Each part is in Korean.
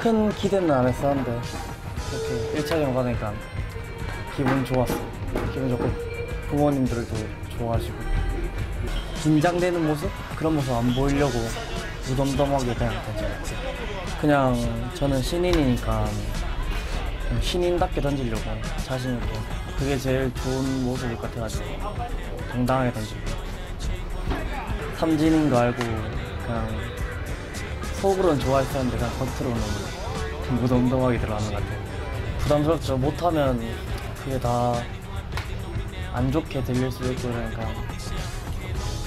큰 기대는 안 했었는데 이렇게 1차전 가니까 기분 좋았어. 기분 좋고 부모님들도 좋아하시고 긴장되는 모습 그런 모습 안 보이려고 무덤덤하게 그냥 던져봤지. 그냥 저는 신인이니까 신인답게 던지려고 자신 있게 그게 제일 좋은 모습일 것 같아가지고 당당하게 던지고 삼진인 거 알고 그냥 속으로는 좋아했었는데 그냥 겉으로는 좀 무덤덤하게 들어가는 것 같아요. 부담스럽죠. 못하면 그게 다 안 좋게 들릴 수도 있고 그러니까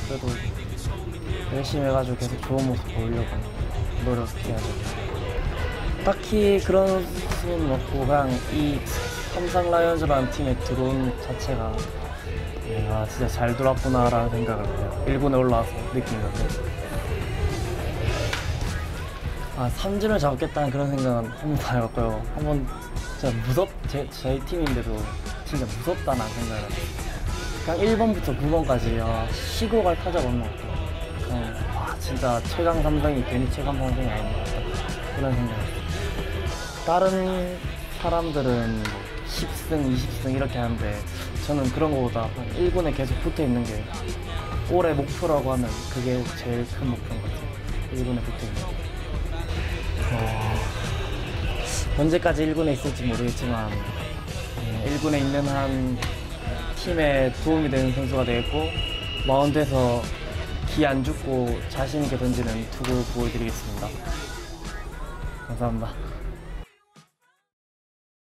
그래도 열심히 해가지고 계속 좋은 모습 보이려고 노력해야죠. 딱히 그런 수는 없고 그냥 이 삼성 라이온즈라는 팀에 들어온 자체가 내가 진짜 잘 돌았구나라는 생각을 해요. 1군에 올라와서 느낀 건데 아 삼진을 잡겠다는 그런 생각은 한 번도 안 해봤고요. 한 번 진짜 무섭 제, 제 팀인데도 진짜 무섭다는 생각을 해요. 그냥 1번부터 9번까지 아, 쉬고 갈 타자가 없는 것 같아요. 그냥 와 진짜 최강 삼성이 괜히 최강 삼성이 아닌 것 같다 그런 생각을 해요. 다른 사람들은 10승, 20승 이렇게 하는데 저는 그런 거보다 한 1군에 계속 붙어 있는 게 올해 목표라고 하면 그게 제일 큰 목표인 것 같아요. 1군에 붙어 있는 게. 어, 언제까지 1군에 있을지 모르겠지만 음, 1군에 있는 한 팀에 도움이 되는 선수가 되겠고 마운드에서 기 안 죽고 자신 있게 던지는 투구 보여드리겠습니다. 감사합니다.